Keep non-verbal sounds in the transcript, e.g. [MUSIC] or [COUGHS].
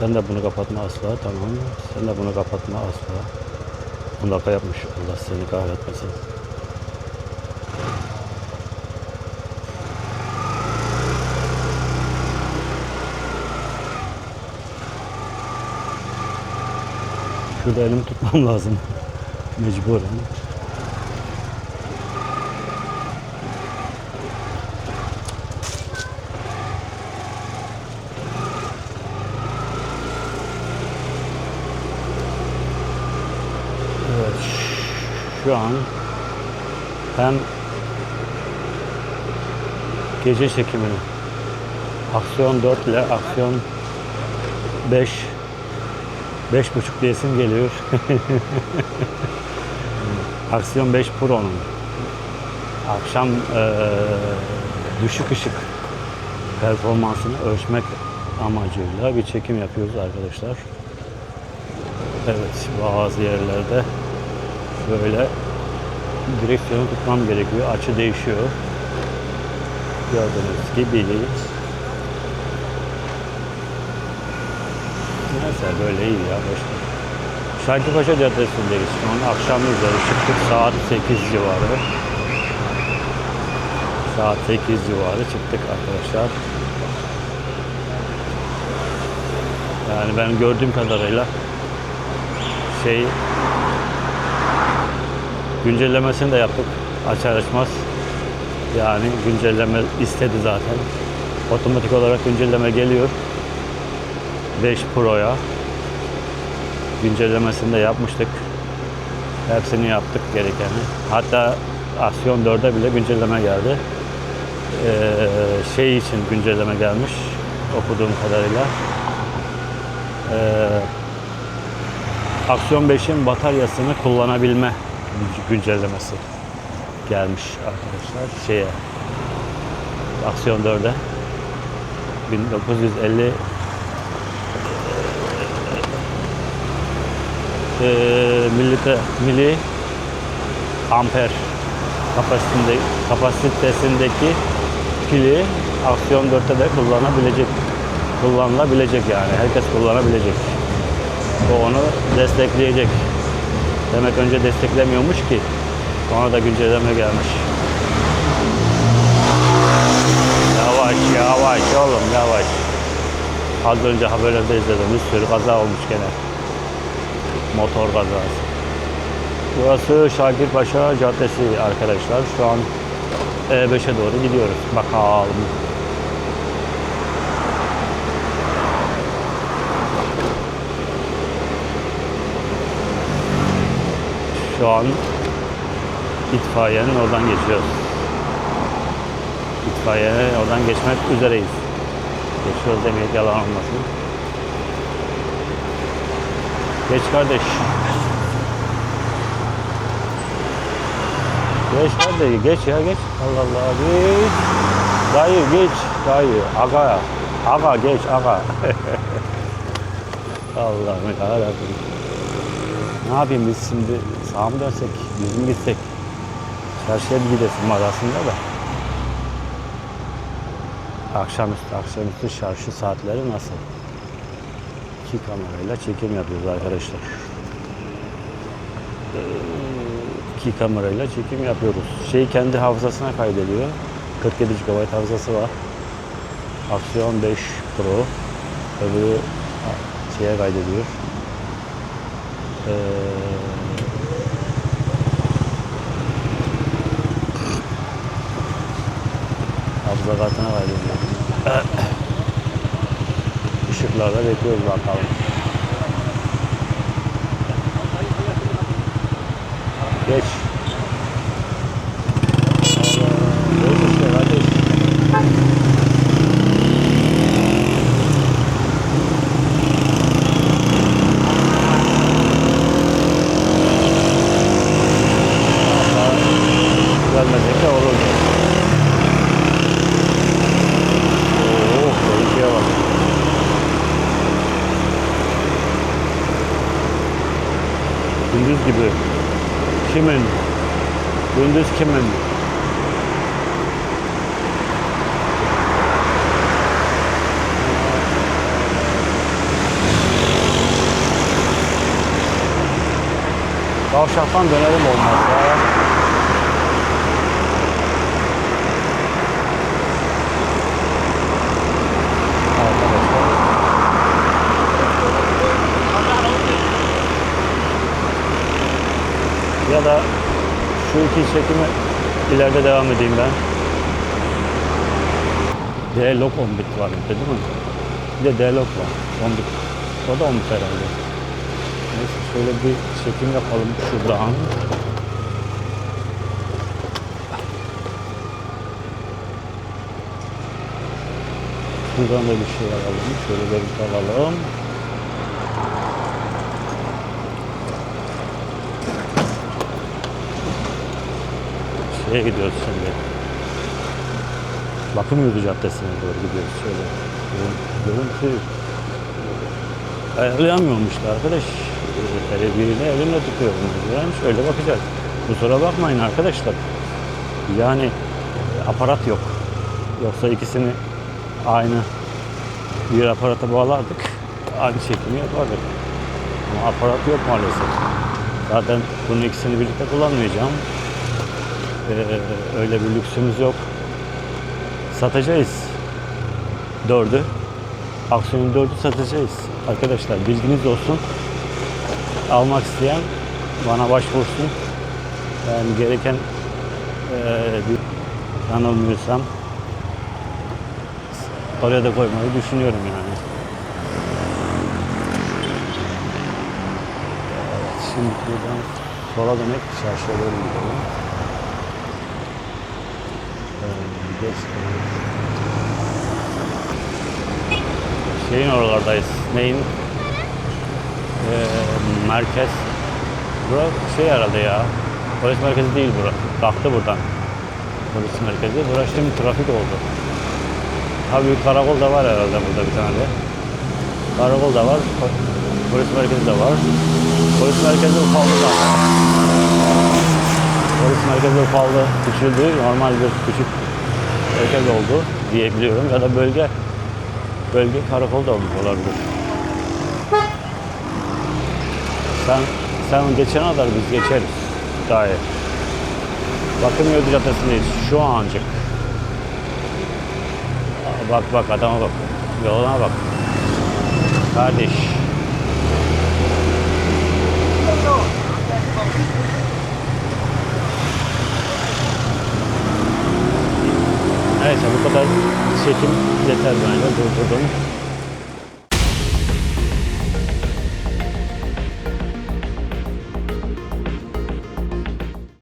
Sen de bunu kapatma asla tamam. Sen de bunu kapatma asla. 10 dakika yapmış. Allah seni kahretmesin. Şurada elimi tutmam lazım. [LAUGHS] Mecburen. Evet. Şu an hem gece çekimini aksiyon 4 ile aksiyon 5 5 buçuk diyesim geliyor. [LAUGHS] aksiyon 5 Pro'nun akşam eee, düşük ışık performansını ölçmek amacıyla bir çekim yapıyoruz arkadaşlar. Evet bazı yerlerde böyle direksiyonu tutmam gerekiyor. Açı değişiyor. Gördüğünüz gibi. Neyse böyle iyi ya. Boş ver. Şarkıpaşa Caddesi'ndeyiz. Şu an akşam üzeri çıktık saat 8 civarı. Saat 8 civarı çıktık arkadaşlar. Yani ben gördüğüm kadarıyla şey güncellemesini de yaptık açar açmaz. Yani güncelleme istedi zaten. Otomatik olarak güncelleme geliyor. 5 Pro'ya güncellemesini de yapmıştık. Hepsini yaptık gerekeni. Hatta Aksiyon 4'e bile güncelleme geldi. Ee, şey için güncelleme gelmiş okuduğum kadarıyla. Ee, Aksiyon 5'in bataryasını kullanabilme güncellemesi gelmiş arkadaşlar şeye Aksiyon 4'e 1950 eee millite milli amper kapasitesinde, kapasitesindeki pili Aksiyon 4'te de kullanabilecek kullanılabilecek yani herkes kullanabilecek. Bu onu destekleyecek. Demek önce desteklemiyormuş ki. Ona da güncelleme gelmiş. Yavaş yavaş oğlum yavaş. Az önce haberlerde izledim. Bir sürü kaza olmuş gene. Motor kazası. Burası Şakirpaşa Caddesi arkadaşlar. Şu an E5'e doğru gidiyoruz. Bakalım. Şu an itfaiyenin oradan geçiyoruz. İtfaiyenin oradan geçmek üzereyiz. Geçiyoruz demeyek yalan olmasın. Geç kardeş. Geç kardeş, geç ya geç. Allah Allah, geç. Dayı geç, dayı. Aga, aga geç, aga. [LAUGHS] Allah'ım yarabbim. Ne yapayım biz şimdi sağa mı dönsek, düz mü gitsek? Çarşıya bir gidesim var aslında da. Akşamüstü, akşamüstü çarşı saatleri nasıl? İki kamerayla çekim yapıyoruz arkadaşlar. Ee, İki kamerayla çekim yapıyoruz. Şey kendi hafızasına kaydediyor. 47 GB hafızası var. Aksiyon 5 Pro. Öbürü şeye kaydediyor. Ee, hafıza kartına kaydediyor. [COUGHS] Işıklarda bekliyoruz bakalım. Geç. Gündüz gibi. Kimin? Gündüz kimin? Kavşaktan dönelim olmazsa. Ya da şu iki çekimi ileride devam edeyim ben. D-Log 10 bit var bir de değil mi? Bir de D-Log var. 10 bit. O da 10 bit herhalde. Neyse şöyle bir çekim yapalım şuradan. Şuradan da bir şey alalım. Şöyle görüntü alalım. Şeye gidiyoruz şimdi. Bakımyurdu Caddesi'ne doğru gidiyoruz şöyle. Görün- Görüntü ayarlayamıyormuşlar arkadaş. Ee, Hele birini elimle tutuyorum. Yani şöyle bakacağız. Kusura bakmayın arkadaşlar. Yani e, aparat yok. Yoksa ikisini aynı bir aparata bağlardık. Aynı çekimi yapardık. Ama aparat yok maalesef. Zaten bunun ikisini birlikte kullanmayacağım. Ee, öyle bir lüksümüz yok. Satacağız. Dördü. Aksiyonun dördü satacağız. Arkadaşlar bilginiz olsun. Almak isteyen bana başvursun. Yani gereken eee bir yanılmıyorsam oraya da koymayı düşünüyorum yani. Evet, şimdi buradan sola dönük çarşıya doğru gidelim. Şeyin oralardayız. Neyin? Ee, merkez. Bura şey herhalde ya. Polis merkezi değil bura. Kalktı buradan. Polis merkezi. Burası şimdi trafik oldu. Tabii karakol da var herhalde burada bir tane de. Karakol da var. po- Polis merkezi de var. Polis merkezi ufaldı da. Polis merkezi ufaldı. Küçüldü. Normal bir küçük merkez oldu diyebiliyorum. Ya da bölge bölge karakol da olmuş olabilir. Sen sen geçene kadar biz geçeriz. Gayet. Bakım Yolu Caddesi'ndeyiz. Şu ancak. Bak bak adama bak. Yoluna bak. Kardeş. Neyse bu kadar çekim yeter bence. Durdurdum.